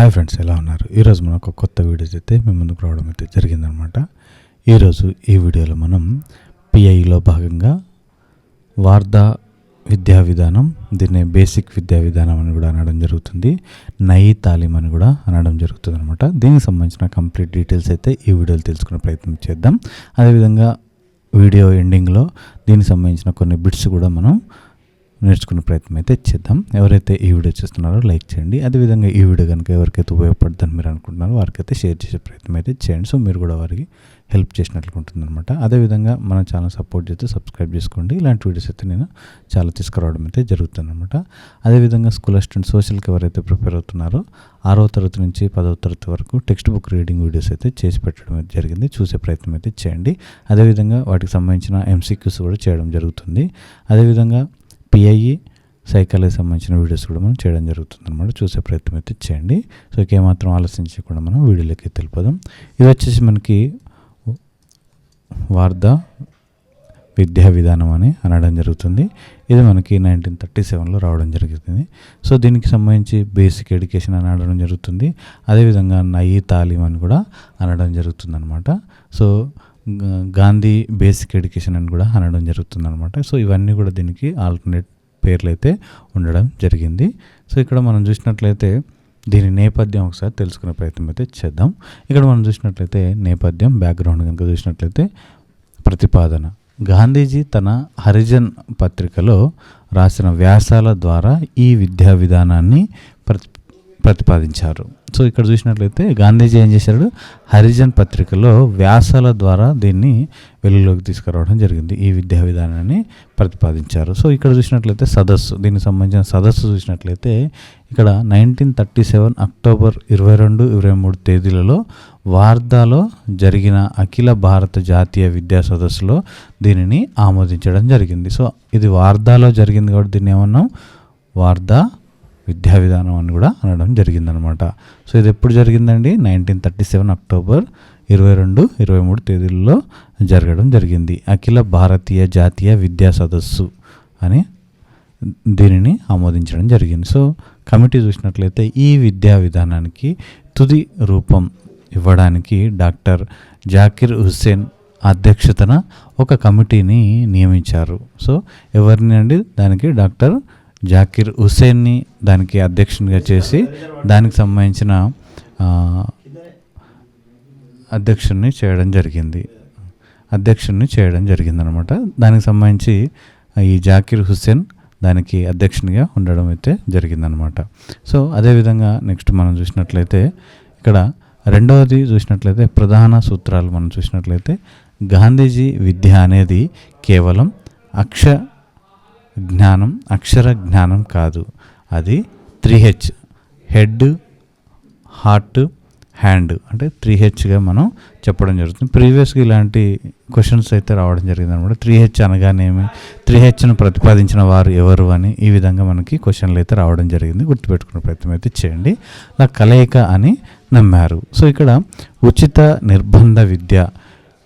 Hi friends ఎలా ఉన్నారు? ఈరోజు మనం ఒక కొత్త వీడియోస్ అయితే మీ ముందుకు రావడం అయితే జరిగిందనమాట ఈరోజు ఈ వీడియోలో మనం పిఐలో భాగంగా వార్దా విద్యా విధానం దీన్ని బేసిక్ విద్యా విధానం అని కూడా అనడం జరుగుతుంది. నయి తాలీం అని కూడా అనడం జరుగుతుంది అనమాట దీనికి సంబంధించిన కంప్లీట్ డీటెయిల్స్ అయితే ఈ వీడియోలో తెలుసుకునే ప్రయత్నం చేద్దాం. అదేవిధంగా వీడియో ఎండింగ్లో దీనికి సంబంధించిన కొన్ని బిట్స్ కూడా మనం నేర్చుకునే ప్రయత్నం అయితే చేద్దాం. ఎవరైతే ఈ వీడియో చూస్తున్నారో లైక్ చేయండి. అదేవిధంగా ఈ వీడియో కనుక ఎవరికైతే ఉపయోగపడుతుందని మీరు అనుకుంటున్నారో వారికైతే షేర్ చేసే ప్రయత్నం అయితే చేయండి. సో మీరు కూడా వారికి హెల్ప్ చేసినట్లు ఉంటుంది అనమాట అదేవిధంగా మన ఛానల్ సపోర్ట్ చేస్తే సబ్స్క్రైబ్ చేసుకోండి. ఇలాంటి వీడియోస్ అయితే నేను చాలా తీసుకురావడం అయితే జరుగుతుందన్నమాట. అదేవిధంగా స్కూల్ అసిస్టెంట్ సోషల్కి ఎవరైతే ప్రిపేర్ అవుతున్నారో ఆరో తరగతి నుంచి పదవ తరగతి వరకు టెక్స్ట్ బుక్ రీడింగ్ వీడియోస్ అయితే చేసి పెట్టడం అయితే జరిగింది. చూసే ప్రయత్నం అయితే చేయండి. అదేవిధంగా వాటికి సంబంధించిన ఎంసీక్యూస్ కూడా చేయడం జరుగుతుంది. అదేవిధంగా పిఐఈ సైకాలజీ సంబంధించిన వీడియోస్ కూడా మనం చేయడం జరుగుతుంది అనమాట చూసే ప్రయత్నం అయితే చేయండి. సో ఇంకేమాత్రం ఏమాత్రం ఆలోచించకుండా మనం వీడియోలోకి తెలిపదాం ఇది వచ్చేసి మనకి వార్ధ విద్యా విధానం అని అనడం జరుగుతుంది. ఇది మనకి నైన్టీన్ థర్టీ సెవెన్లో రావడం జరుగుతుంది. సో దీనికి సంబంధించి బేసిక్ ఎడ్యుకేషన్ అని అనడం జరుగుతుంది. అదేవిధంగా నయీ తాలీం అని కూడా అనడం జరుగుతుంది అనమాట సో గాంధీ బేసిక్ ఎడ్యుకేషన్ అని కూడా అనడం జరుగుతుంది అనమాట సో ఇవన్నీ కూడా దీనికి ఆల్టర్నేట్ పేర్లు అయితే ఉండడం జరిగింది. సో ఇక్కడ మనం చూసినట్లయితే దీని నేపథ్యం ఒకసారి తెలుసుకునే ప్రయత్నం అయితే చేద్దాం. ఇక్కడ మనం చూసినట్లయితే నేపథ్యం బ్యాక్గ్రౌండ్ కనుక చూసినట్లయితే ప్రతిపాదన. గాంధీజీ తన హరిజన్ పత్రికలో రాసిన వ్యాసాల ద్వారా ఈ విద్యా విధానాన్ని ప్రతి ప్రతిపాదించారు. సో ఇక్కడ చూసినట్లయితే గాంధీజీ ఏం చేశాడు? హరిజన్ పత్రికలో వ్యాసాల ద్వారా దీన్ని వెలుగులోకి తీసుకురావడం జరిగింది. ఈ విద్యా విధానాన్ని ప్రతిపాదించారు. సో ఇక్కడ చూసినట్లయితే సదస్సు దీనికి సంబంధించిన సదస్సు చూసినట్లయితే ఇక్కడ నైన్టీన్ థర్టీ సెవెన్ అక్టోబర్ ఇరవై రెండు ఇరవై మూడు తేదీలలో వార్ధాలో జరిగిన అఖిల భారత జాతీయ విద్యా సదస్సులో దీనిని ఆమోదించడం జరిగింది. సో ఇది వార్ధాలో జరిగింది కాబట్టి దీన్ని ఏమన్నాం? వార్ధా విద్యా విధానం అని కూడా అనడం జరిగిందనమాట. సో ఇది ఎప్పుడు జరిగిందండి? నైన్టీన్ థర్టీ సెవెన్ అక్టోబర్ ఇరవై రెండు ఇరవై మూడు తేదీల్లో జరగడం జరిగింది. అఖిల భారతీయ జాతీయ విద్యా సదస్సు అని దీనిని ఆమోదించడం జరిగింది. సో కమిటీ చూసినట్లయితే ఈ విద్యా విధానానికి తుది రూపం ఇవ్వడానికి డాక్టర్ జాకిర్ హుస్సేన్ అధ్యక్షతన ఒక కమిటీని నియమించారు. సో ఎవరిని అండి? దానికి డాక్టర్ జాకిర్ హుస్సేన్ని దానికి అధ్యక్షునిగా చేసి దానికి సంబంధించిన అధ్యక్షుడిని చేయడం జరిగింది. అధ్యక్షుడిని చేయడం జరిగింది అనమాట దానికి సంబంధించి ఈ జాకిర్ హుస్సేన్ దానికి అధ్యక్షునిగా ఉండడం అయితే జరిగిందనమాట. సో అదేవిధంగా నెక్స్ట్ మనం చూసినట్లయితే ఇక్కడ రెండవది చూసినట్లయితే ప్రధాన సూత్రాలు మనం చూసినట్లయితే గాంధీజీ విద్య అనేది కేవలం అక్ష జ్ఞానం అక్షర జ్ఞానం కాదు. అది three H. Head heart hand. అంటే త్రీ హెచ్గా మనం చెప్పడం జరుగుతుంది. ప్రీవియస్గా ఇలాంటి క్వశ్చన్స్ అయితే రావడం జరిగింది అనమాట. త్రీ హెచ్ అనగానేమి త్రీ హెచ్ను ప్రతిపాదించిన వారు ఎవరు అని ఈ విధంగా మనకి క్వశ్చన్లు అయితే రావడం జరిగింది. గుర్తుపెట్టుకునే ప్రయత్నం అయితే చేయండి. నా కలయిక అని నమ్మారు. సో ఇక్కడ ఉచిత నిర్బంధ విద్య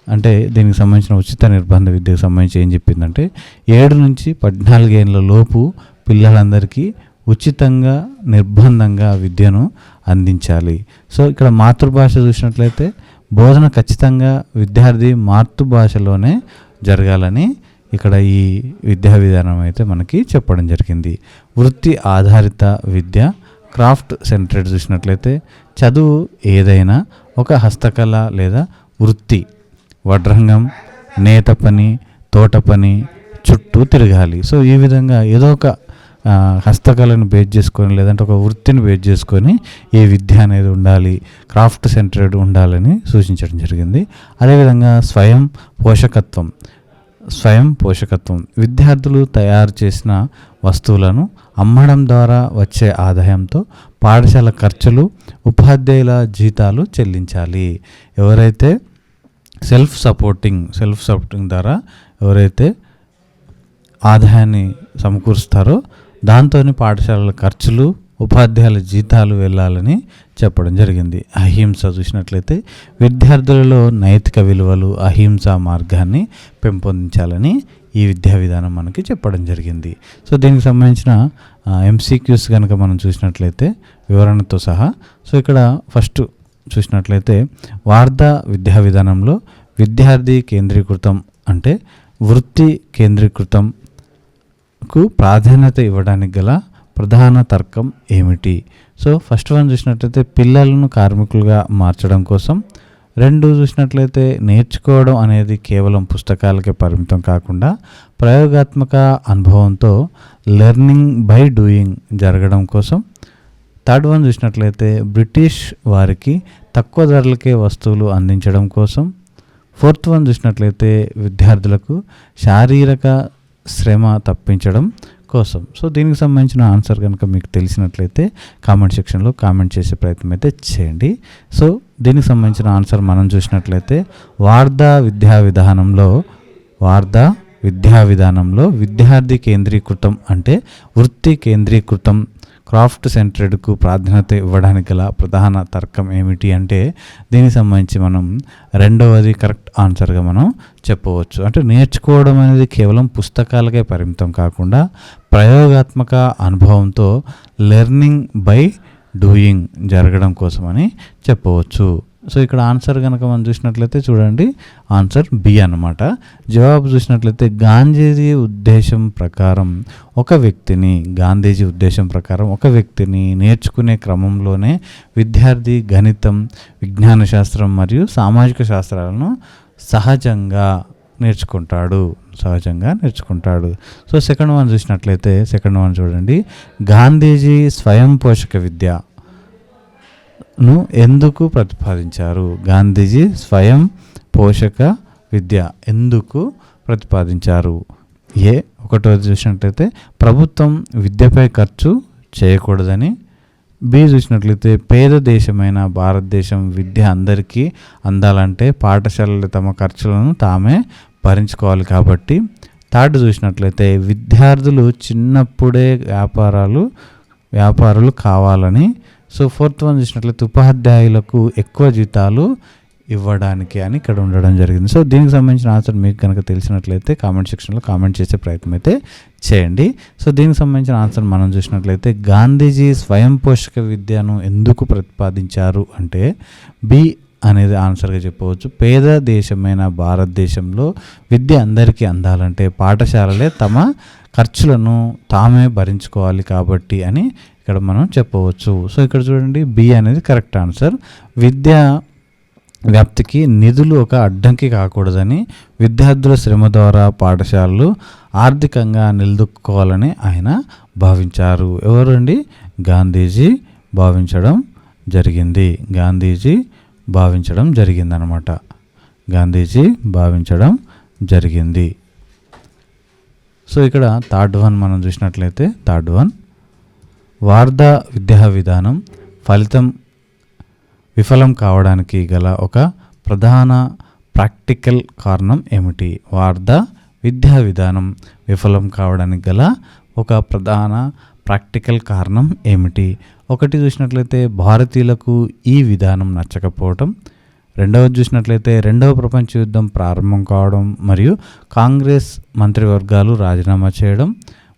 అంటే దీనికి సంబంధించిన ఉచిత నిర్బంధ విద్యకు సంబంధించి ఏం చెప్పిందంటే ఏడు నుంచి పద్నాలుగేళ్ళ లోపు పిల్లలందరికీ ఉచితంగా నిర్బంధంగా విద్యను అందించాలి. సో ఇక్కడ మాతృభాష చూసినట్లయితే బోధన ఖచ్చితంగా విద్యార్థి మాతృభాషలోనే జరగాలని ఇక్కడ ఈ విద్యా విధానం అయితే మనకి చెప్పడం జరిగింది. వృత్తి ఆధారిత విద్య క్రాఫ్ట్ సెంటర్డ్ చూసినట్లయితే చదువు ఏదైనా ఒక హస్తకళ లేదా వృత్తి వడ్రంగం నేత పని తోట పని చుట్టూ తిరగాలి. సో ఈ విధంగా ఏదో ఒక హస్తకళను బేస్ చేసుకొని లేదంటే ఒక వృత్తిని బేస్ చేసుకొని ఏ విద్య అనేది ఉండాలి క్రాఫ్ట్ సెంటర్డ్ ఉండాలని సూచించడం జరిగింది. అదేవిధంగా స్వయం పోషకత్వం స్వయం పోషకత్వం. విద్యార్థులు తయారు చేసిన వస్తువులను అమ్మడం ద్వారా వచ్చే ఆదాయంతో పాఠశాల ఖర్చులు ఉపాధ్యాయుల జీతాలు చెల్లించాలి. ఎవరైతే సెల్ఫ్ సపోర్టింగ్ సెల్ఫ్ సపోర్టింగ్ ద్వారా ఎవరైతే ఆదాయాన్ని సమకూరుస్తారో దాంతో పాఠశాలల ఖర్చులు ఉపాధ్యాయుల జీతాలు వెళ్ళాలని చెప్పడం జరిగింది. అహింస చూసినట్లయితే విద్యార్థులలో నైతిక విలువలు అహింస మార్గాన్ని పెంపొందించాలని ఈ విద్యా విధానం మనకి చెప్పడం జరిగింది. సో దీనికి సంబంధించిన ఎంసీక్యూస్ కనుక మనం చూసినట్లయితే వివరణతో సహా సో ఇక్కడ ఫస్ట్ చూసినట్లయితే వార్ధా విద్యా విధానంలో విద్యార్థి కేంద్రీకృతం అంటే వృత్తి కేంద్రీకృతంకు ప్రాధాన్యత ఇవ్వడానికి గల ప్రధాన తర్కం ఏమిటి? సో ఫస్ట్ వన్ చూసినట్లయితే పిల్లలను కార్మికులుగా మార్చడం కోసం. రెండు చూసినట్లయితే నేర్చుకోవడం అనేది కేవలం పుస్తకాలకే పరిమితం కాకుండా ప్రయోగాత్మక అనుభవంతో లెర్నింగ్ బై డూయింగ్ జరగడం కోసం. థర్డ్ వన్ చూసినట్లయితే బ్రిటిష్ వారికి తక్కువ ధరలకే వస్తువులు అందించడం కోసం. ఫోర్త్ వన్ చూసినట్లయితే విద్యార్థులకు శారీరక శ్రమ తప్పించడం కోసం. సో దీనికి సంబంధించిన ఆన్సర్ కనుక మీకు తెలిసినట్లయితే కామెంట్ సెక్షన్లో కామెంట్ చేసే ప్రయత్నం అయితే చేయండి. సో దీనికి సంబంధించిన ఆన్సర్ మనం చూసినట్లయితే వార్ధా విద్యా విధానంలో వార్ధా విద్యా విధానంలో విద్యార్థి కేంద్రీకృతం అంటే వృత్తి కేంద్రీకృతం క్రాఫ్ట్ సెంటర్డ్కు ప్రాధాన్యత ఇవ్వడానికి గల ప్రధాన తర్కం ఏమిటి అంటే దీనికి సంబంధించి మనం రెండవది కరెక్ట్ ఆన్సర్గా మనం చెప్పవచ్చు. అంటే నేర్చుకోవడం అనేది కేవలం పుస్తకాలకే పరిమితం కాకుండా ప్రయోగాత్మక అనుభవంతో లెర్నింగ్ బై డూయింగ్ జరగడం కోసమని చెప్పవచ్చు. సో ఇక్కడ ఆన్సర్ కనుక మనం చూసినట్లయితే చూడండి ఆన్సర్ బి అన్నమాట. జవాబు చూసినట్లయితే గాంధీజీ ఉద్దేశం ప్రకారం ఒక వ్యక్తిని గాంధీజీ ఉద్దేశం ప్రకారం ఒక వ్యక్తిని నేర్చుకునే క్రమంలోనే విద్యార్థి గణితం విజ్ఞాన శాస్త్రం మరియు సామాజిక శాస్త్రాలను సహజంగా నేర్చుకుంటాడు. సహజంగా నేర్చుకుంటాడు. సో సెకండ్ వన్ చూసినట్లయితే సెకండ్ వన్ చూడండి. గాంధీజీ స్వయం పోషక విద్య. ను ఎందుకు ప్రతిపాదించారు? గాంధీజీ స్వయం పోషక విద్య ఎందుకు ప్రతిపాదించారు? ఏ ఒకటో చూసినట్లయితే ప్రభుత్వం విద్యపై ఖర్చు చేయకూడదని బి చూసినట్లయితే పేద దేశమైన భారతదేశం విద్య అందరికీ అందాలంటే పాఠశాలలు తమ ఖర్చులను తామే భరించుకోవాలి కాబట్టి. థర్డ్ చూసినట్లయితే విద్యార్థులు చిన్నప్పుడే వ్యాపారాలు వ్యాపారులు కావాలని సో ఫోర్త్ వన్ చూసినట్లయితే ఉపాధ్యాయులకు ఎక్కువ జీతాలు ఇవ్వడానికి అని ఇక్కడ ఉండడం జరిగింది. సో దీనికి సంబంధించిన ఆన్సర్ మీకు కనుక తెలిసినట్లయితే కామెంట్ సెక్షన్లో కామెంట్ చేసే ప్రయత్నం అయితే చేయండి. సో దీనికి సంబంధించిన ఆన్సర్ మనం చూసినట్లయితే గాంధీజీ స్వయం పోషక విద్యను ఎందుకు ప్రతిపాదించారు అంటే బి అనేది ఆన్సర్గా చెప్పవచ్చు. పేద దేశమైన భారతదేశంలో విద్య అందరికీ అందాలంటే పాఠశాలలే తమ ఖర్చులను తామే భరించుకోవాలి కాబట్టి అని ఇక్కడ మనం చెప్పవచ్చు. సో ఇక్కడ చూడండి బి అనేది కరెక్ట్ ఆన్సర్ విద్య వ్యాప్తికి నిధులు ఒక అడ్డంకి కాకూడదని విద్యార్థుల శ్రమ ద్వారా పాఠశాలలు ఆర్థికంగా నిలదొక్కుకోవాలని ఆయన భావించారు. ఎవరండి గాంధీజీ భావించడం జరిగింది. గాంధీజీ భావించడం జరిగిందనమాట గాంధీజీ భావించడం జరిగింది. సో ఇక్కడ థర్డ్ వన్ మనం చూసినట్లయితే థర్డ్ వన్ వార్ధా విద్యా విధానం ఫలితం విఫలం కావడానికి గల ఒక ప్రధాన ప్రాక్టికల్ కారణం ఏమిటి? వార్ధా విద్యా విధానం విఫలం కావడానికి గల ఒక ప్రధాన ప్రాక్టికల్ కారణం ఏమిటి? ఒకటి చూసినట్లయితే భారతీయులకు ఈ విధానం నచ్చకపోవటం రెండవది చూసినట్లయితే రెండవ ప్రపంచ యుద్ధం ప్రారంభం కావడం మరియు కాంగ్రెస్ మంత్రివర్గాలు రాజీనామా చేయడం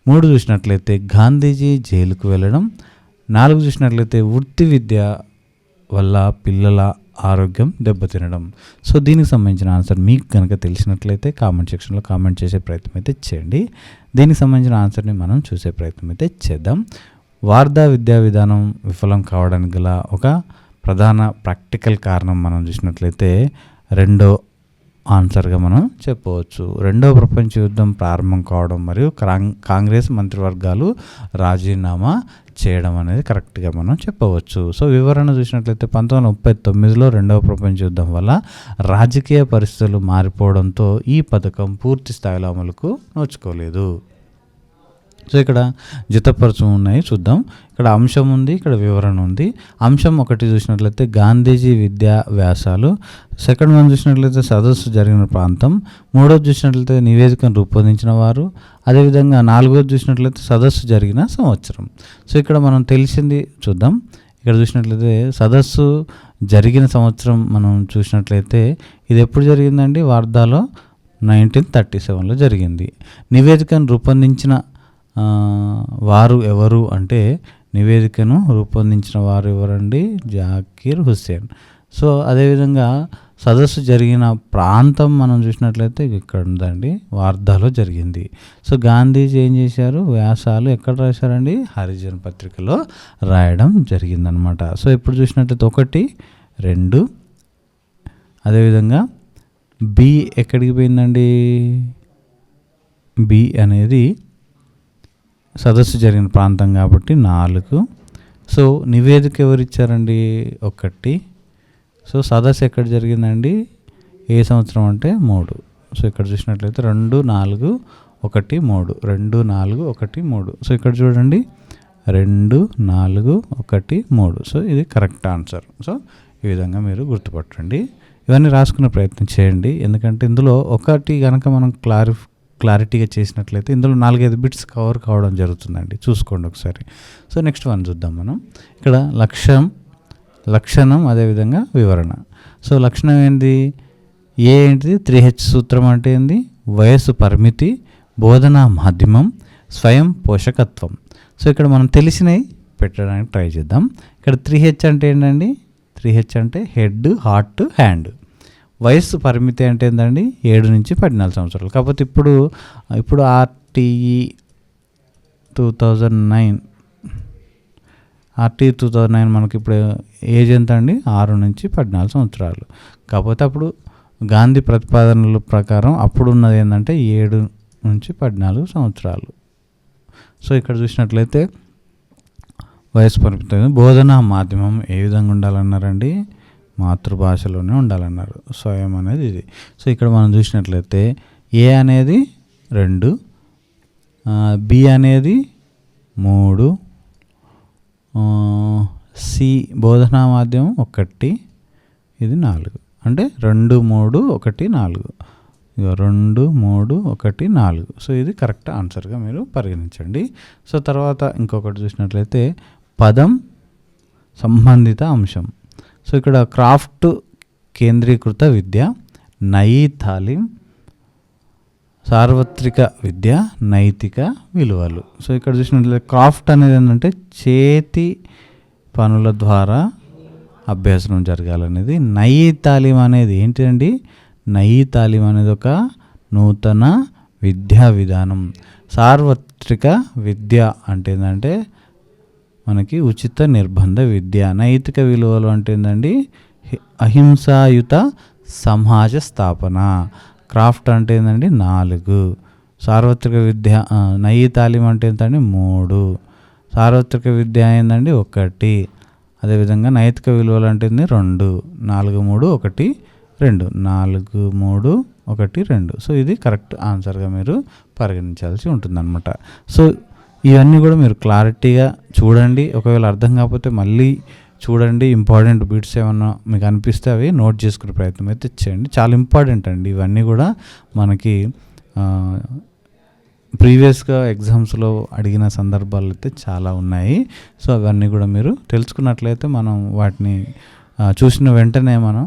మూడు చూసినట్లయితే గాంధీజీ జైలుకు వెళ్ళడం నాలుగు చూసినట్లయితే వృత్తి విద్య వల్ల పిల్లల ఆరోగ్యం దెబ్బతినడం. సో దీనికి సంబంధించిన ఆన్సర్ మీకు కనుక తెలిసినట్లయితే కామెంట్ సెక్షన్లో కామెంట్ చేసే ప్రయత్నం అయితే చేయండి. దీనికి సంబంధించిన ఆన్సర్ని మనం చూసే ప్రయత్నం అయితే చేద్దాం. వార్ధా విద్యా విధానం విఫలం కావడానికి గల ఒక ప్రధాన ప్రాక్టికల్ కారణం మనం చూసినట్లయితే రెండో ఆన్సర్గా మనం చెప్పవచ్చు. రెండవ ప్రపంచ యుద్ధం ప్రారంభం కావడం మరియు కాంగ్రెస్ మంత్రివర్గాలు రాజీనామా చేయడం అనేది కరెక్ట్గా మనం చెప్పవచ్చు. సో వివరణ చూసినట్లయితే పంతొమ్మిది వందల ముప్పై తొమ్మిదిలో రెండవ ప్రపంచ యుద్ధం వల్ల రాజకీయ పరిస్థితులు మారిపోవడంతో ఈ పథకం పూర్తి స్థాయిలో అమలుకు నోచుకోలేదు. సో ఇక్కడ జతపరచం ఉన్నాయి చూద్దాం. ఇక్కడ అంశం ఉంది ఇక్కడ వివరణ ఉంది. అంశం ఒకటి చూసినట్లయితే గాంధీజీ విద్యా వ్యాసాలు. సెకండ్ వన్ చూసినట్లయితే సదస్సు జరిగిన ప్రాంతం. మూడోది చూసినట్లయితే నివేదికను రూపొందించిన వారు. అదేవిధంగా నాలుగోది చూసినట్లయితే సదస్సు జరిగిన సంవత్సరం. సో ఇక్కడ మనం తెలిసింది చూద్దాం. ఇక్కడ చూసినట్లయితే సదస్సు జరిగిన సంవత్సరం మనం చూసినట్లయితే ఇది ఎప్పుడు జరిగిందండి? వార్ధాలో నైన్టీన్ థర్టీ సెవెన్లో జరిగింది. నివేదికను రూపొందించిన వారు ఎవరు అంటే నివేదికను రూపొందించిన వారు ఎవరండి? జాకీర్ హుస్సేన్. సో అదేవిధంగా సదస్సు జరిగిన ప్రాంతం మనం చూసినట్లయితే ఇక్కడ ఉందండి. వార్ధాలో జరిగింది. సో గాంధీజీ ఏం చేశారు? వ్యాసాలు ఎక్కడ రాశారండి? హరిజన్ పత్రికలో రాయడం జరిగిందనమాట. సో ఇప్పుడు చూసినట్లయితే ఒకటి రెండు అదేవిధంగా బి ఎక్కడికి పోయిందండి? బి అనేది సదస్సు జరిగిన ప్రాంతం కాబట్టి నాలుగు. సో నివేదిక ఎవరు ఇచ్చారండి ఒకటి. సో సదస్సు ఎక్కడ జరిగిందండి? ఏ సంవత్సరం అంటే మూడు. సో ఇక్కడ చూసినట్లయితే రెండు నాలుగు ఒకటి మూడు. రెండు నాలుగు ఒకటి మూడు. సో ఇక్కడ చూడండి. రెండు నాలుగు ఒకటి మూడు. సో ఇది కరెక్ట్ ఆన్సర్. సో ఈ విధంగా మీరు గుర్తుపట్టండి. ఇవన్నీ రాసుకునే ప్రయత్నం చేయండి. ఎందుకంటే ఇందులో ఒకటి కనుక మనం క్లారి క్లారిటీగా చేసినట్లయితే ఇందులో నాలుగైదు బిట్స్ కవర్ కావడం జరుగుతుందండి. చూసుకోండి ఒకసారి. సో నెక్స్ట్ వన్ చూద్దాం మనం. ఇక్కడ లక్ష్యం లక్షణం అదేవిధంగా వివరణ. సో లక్షణం ఏంటి ఏ ఏంటిది? త్రీ హెచ్ సూత్రం అంటే ఏంది? వయస్సు పరిమితి బోధనా మాధ్యమం స్వయం పోషకత్వం. సో ఇక్కడ మనం తెలిసినవి పెట్టడానికి ట్రై చేద్దాం. ఇక్కడ త్రీ హెచ్ అంటే ఏంటండి? త్రీ హెచ్ అంటే హెడ్ హార్ట్ హ్యాండ్. వయస్సు పరిమితి అంటే ఏంటండి ఏడు నుంచి పద్నాలుగు సంవత్సరాలు. కాకపోతే ఇప్పుడు ఇప్పుడు RTE two thousand nine RTE two thousand nine మనకి ఇప్పుడు ఏజ్ ఎంత అండి ఆరు నుంచి పద్నాలుగు సంవత్సరాలు. కాకపోతే అప్పుడు గాంధీ ప్రతిపాదనల ప్రకారం అప్పుడు ఉన్నది ఏంటంటే ఏడు నుంచి పద్నాలుగు సంవత్సరాలు. సో ఇక్కడ చూసినట్లయితే వయసు పరిమితి బోధనా మాధ్యమం ఏ విధంగా ఉండాలన్నారండి? మాతృభాషలోనే ఉండాలన్నారు. స్వయం అనేది ఇది. సో ఇక్కడ మనం చూసినట్లయితే ఏ అనేది రెండు బి అనేది మూడు సి బోధనా మాధ్యమం ఒకటి ఇది నాలుగు. అంటే రెండు మూడు ఒకటి నాలుగు. రెండు మూడు ఒకటి నాలుగు. సో ఇది కరెక్ట్ ఆన్సర్గా మీరు పరిగణించండి. సో తర్వాత ఇంకొకటి చూసినట్లయితే పదం సంబంధిత అంశం. సో ఇక్కడ క్రాఫ్ట్ కేంద్రీకృత విద్య నయీ తాలీం సార్వత్రిక విద్య నైతిక విలువలు. సో ఇక్కడ చూసినట్లయితే క్రాఫ్ట్ అనేది ఏంటంటే చేతి పనుల ద్వారా అభ్యాసం జరగాలనేది. నయీ తాలీం అనేది ఏంటండి నయీ తాలీం అనేది ఒక నూతన విద్యా విధానం. సార్వత్రిక విద్య అంటే ఏంటంటే మనకి ఉచిత నిర్బంధ విద్య. నైతిక విలువలు అంటే ఏంటండి అహింసాయుత సమాజ స్థాపన. క్రాఫ్ట్ అంటే ఏంటండి నాలుగు. సార్వత్రిక విద్య నయీ తాలిం అంటే ఏంటండి? మూడు. సార్వత్రిక విద్య ఏంటండి ఒకటి. అదేవిధంగా నైతిక విలువలు అంటే రెండు. నాలుగు మూడు ఒకటి రెండు. నాలుగు మూడు ఒకటి రెండు. సో ఇది కరెక్ట్ ఆన్సర్గా మీరు పరిగణించాల్సి ఉంటుందన్నమాట. సో ఇవన్నీ కూడా మీరు క్లారిటీగా చూడండి. ఒకవేళ అర్థం కాకపోతే మళ్ళీ చూడండి. ఇంపార్టెంట్ బీట్స్ ఏమన్నా మీకు అనిపిస్తే అవి నోట్ చేసుకునే ప్రయత్నం అయితే చేయండి. చాలా ఇంపార్టెంట్ అండి ఇవన్నీ కూడా మనకి ప్రీవియస్గా ఎగ్జామ్స్లో అడిగిన సందర్భాలు అయితే చాలా ఉన్నాయి. సో అవన్నీ కూడా మీరు తెలుసుకున్నట్లయితే మనం వాటిని చూసిన వెంటనే మనం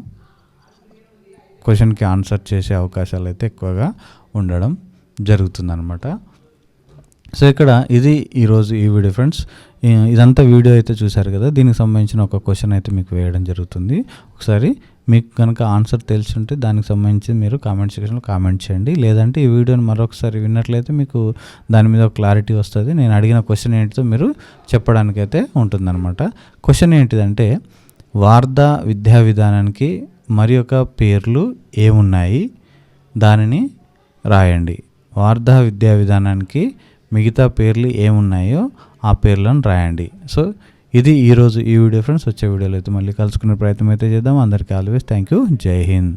క్వశ్చన్కి ఆన్సర్ చేసే అవకాశాలు అయితే ఎక్కువగా ఉండడం జరుగుతుందన్నమాట. సో ఇక్కడ ఇది ఈరోజు ఈ వీడియో ఫ్రెండ్స్. ఇదంతా వీడియో అయితే చూశారు కదా దీనికి సంబంధించిన ఒక క్వశ్చన్ అయితే మీకు వేయడం జరుగుతుంది. ఒకసారి మీకు కనుక ఆన్సర్ తెలిసి ఉంటే దానికి సంబంధించి మీరు కామెంట్ సెక్షన్లో కామెంట్ చేయండి. లేదంటే ఈ వీడియోని మరొకసారి విన్నట్లయితే మీకు దాని మీద ఒక క్లారిటీ వస్తుంది. నేను అడిగిన క్వశ్చన్ ఏంటితో మీరు చెప్పడానికైతే ఉంటుందన్నమాట. క్వశ్చన్ ఏంటిదంటే వార్ధా విద్యా విధానానికి మరి ఒక పేర్లు ఏమున్నాయి? దానిని రాయండి. వార్ధా విద్యా విధానానికి మిగతా పేర్లు ఏమున్నాయో ఆ పేర్లను రాయండి. సో ఇది ఈరోజు ఈ వీడియో ఫ్రెండ్స్ వచ్చే వీడియోలో అయితే మళ్ళీ కలుసుకునే ప్రయత్నం అయితే చేద్దాం. అందరికీ ఆల్వేస్ థ్యాంక్ యూ. జై హింద్.